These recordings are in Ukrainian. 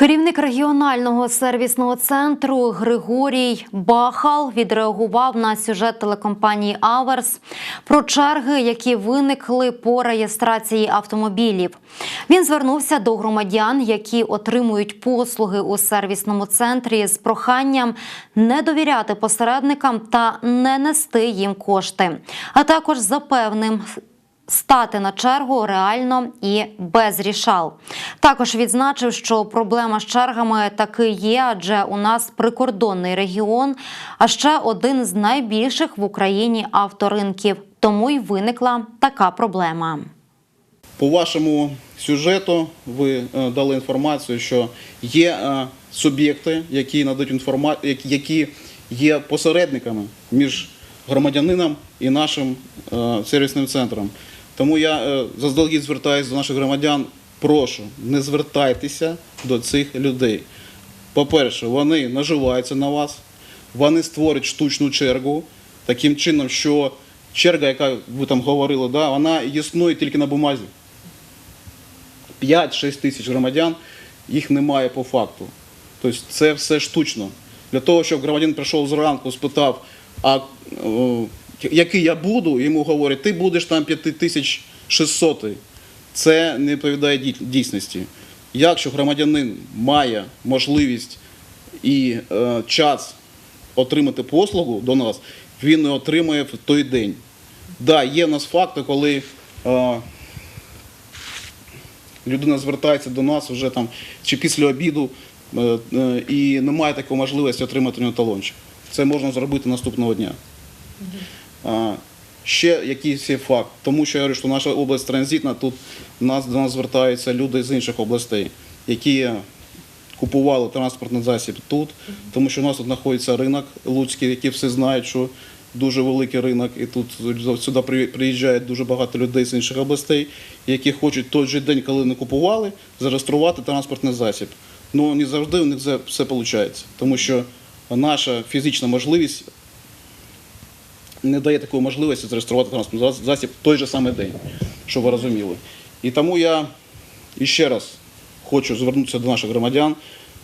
Керівник регіонального сервісного центру Григорій Бахал відреагував на сюжет телекомпанії Аверс про черги, які виникли по реєстрації автомобілів. Він звернувся до громадян, які отримують послуги у сервісному центрі з проханням не довіряти посередникам та не нести їм кошти, а також запевним стати на чергу реально і без рішал. Також відзначив, що проблема з чергами таки є, адже у нас прикордонний регіон, а ще один з найбільших в Україні авторинків. Тому й виникла така проблема. По вашому сюжету ви е, дали інформацію, що є е, суб'єкти, які надають інформацію, які є посередниками між громадянином і нашим е, сервісним центром. Тому я е, заздалегідь звертаюся до наших громадян. Прошу, не звертайтеся до цих людей. По-перше, вони наживаються на вас, вони створюють штучну чергу таким чином, що черга, яка ви там говорили, да, вона існує тільки на бумазі. 5-6 тисяч громадян, їх немає по факту. Тобто це все штучно. Для того, щоб громадянин прийшов зранку, спитав, а о, який я буду, йому говорять, ти будеш там 5600. Це не відповідає дійсності. Якщо громадянин має можливість і е, час отримати послугу до нас, він і отримує в той день. Да, є в нас факти, коли е, людина звертається до нас вже там чи після обіду е, е, і немає такої можливості отримати талончик. Це можна зробити наступного дня. Ще якийсь факт, тому що я говорю, що наша область транзитна, тут нас, до нас звертаються люди з інших областей, які купували транспортний засіб тут, тому що у нас тут знаходиться ринок Луцький, які всі знають, що дуже великий ринок, і тут сюди при- приїжджають дуже багато людей з інших областей, які хочуть той же день, коли не купували, зареєструвати транспортний засіб. Ну не завжди у них це все виходить, тому що наша фізична можливість не дає такої можливості зареєструвати транспортний засіб в той же самий день, щоб ви розуміли. І тому я іще раз хочу звернутися до наших громадян.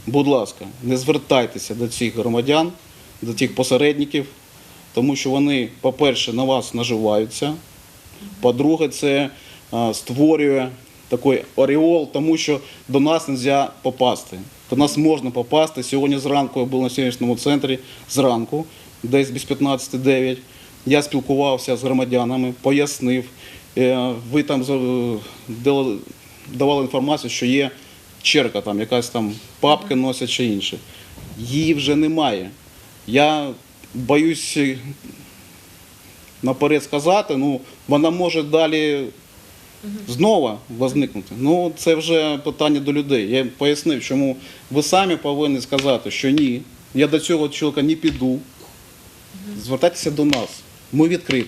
Будь ласка, не звертайтеся до цих громадян, до цих посередників, тому що вони, по-перше, на вас наживаються. По-друге, це створює такий ореол, тому що до нас не можна попасти. До нас можна попасти. Сьогодні зранку я був на сервісному центрі зранку, десь без 15-9. Я спілкувався з громадянами, пояснив. Е, Ви там давали інформацію, що є черга, там, якась там папки носять чи інше. Її вже немає. Я боюсь е, наперед сказати, ну вона може далі знову возникнути. Ну це вже питання до людей. Я пояснив, чому ви самі повинні сказати, що ні, я до цього чоловіка не піду. Звертайтеся до нас. Ми відкриті.